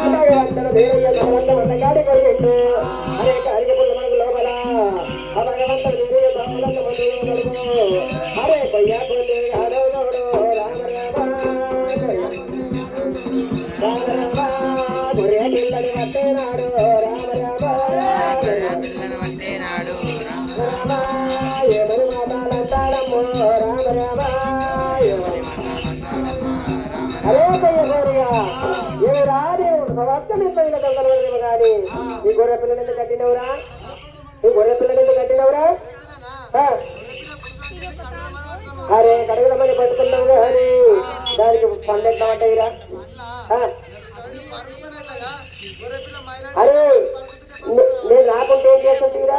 రామ రామ రామ రామ సంవత్సరం ఎంత కానీ ఈ గొర్రె పిల్లని ఎందుకు కట్టినవురా ఈ గొర్రె పిల్లని ఎందుకు కట్టినవురా అరే కడుగులమని పట్టుకున్నావు కానీ దానికి పండెట్లా అరే నే- నేను రాకుంటే ఏం చేస్తుందిరా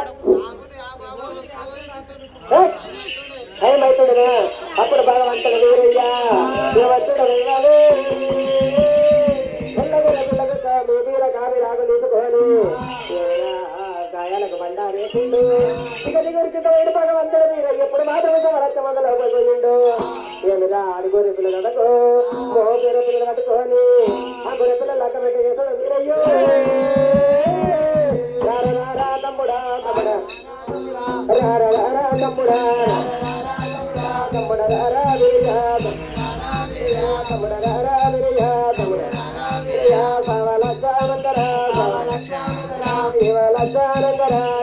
ఏమైతుండగా అప్పుడు బాగా వీరయ్యా. దేవత్తుడు వేయాలి గాయాలకు బండా వేసిండు ఇక దిగురికి పోయిన భగవంతుడు వీరయ్య ఎప్పుడు మాత్రమే వరచ మొదలైపోయిండు ఏమిగా ఆడి గొర్రె పిల్లలకు మో గొర్రె పిల్లలు కట్టుకొని ఆ గొర్రె పిల్లలు లక్క పెట్టి చేస్తాడు మీరయ్యో రారా రారా తమ్ముడా తమ్ముడా. రారా రారా తమ్ముడా తమ్ముడా రారా వీరయ్యా తమ్ముడా రారా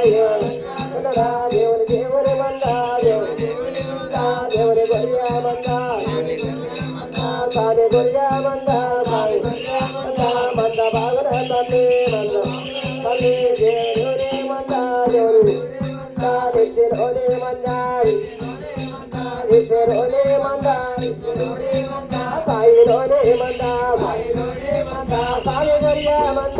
దేవుని దేవుని మంద దేవుని దేవుని మంద దేవుని గొరియా మంద సాని గొరియా మంద సాని గొరియా మంద మంద బాగున తల్లి మంద తల్లి దేవుని మంద దేవుని నిత్యలోని మంద ఈశ్వరుని మంద సాయిలోని మంద సాయిలోని మంద సాయి గొరియా మంద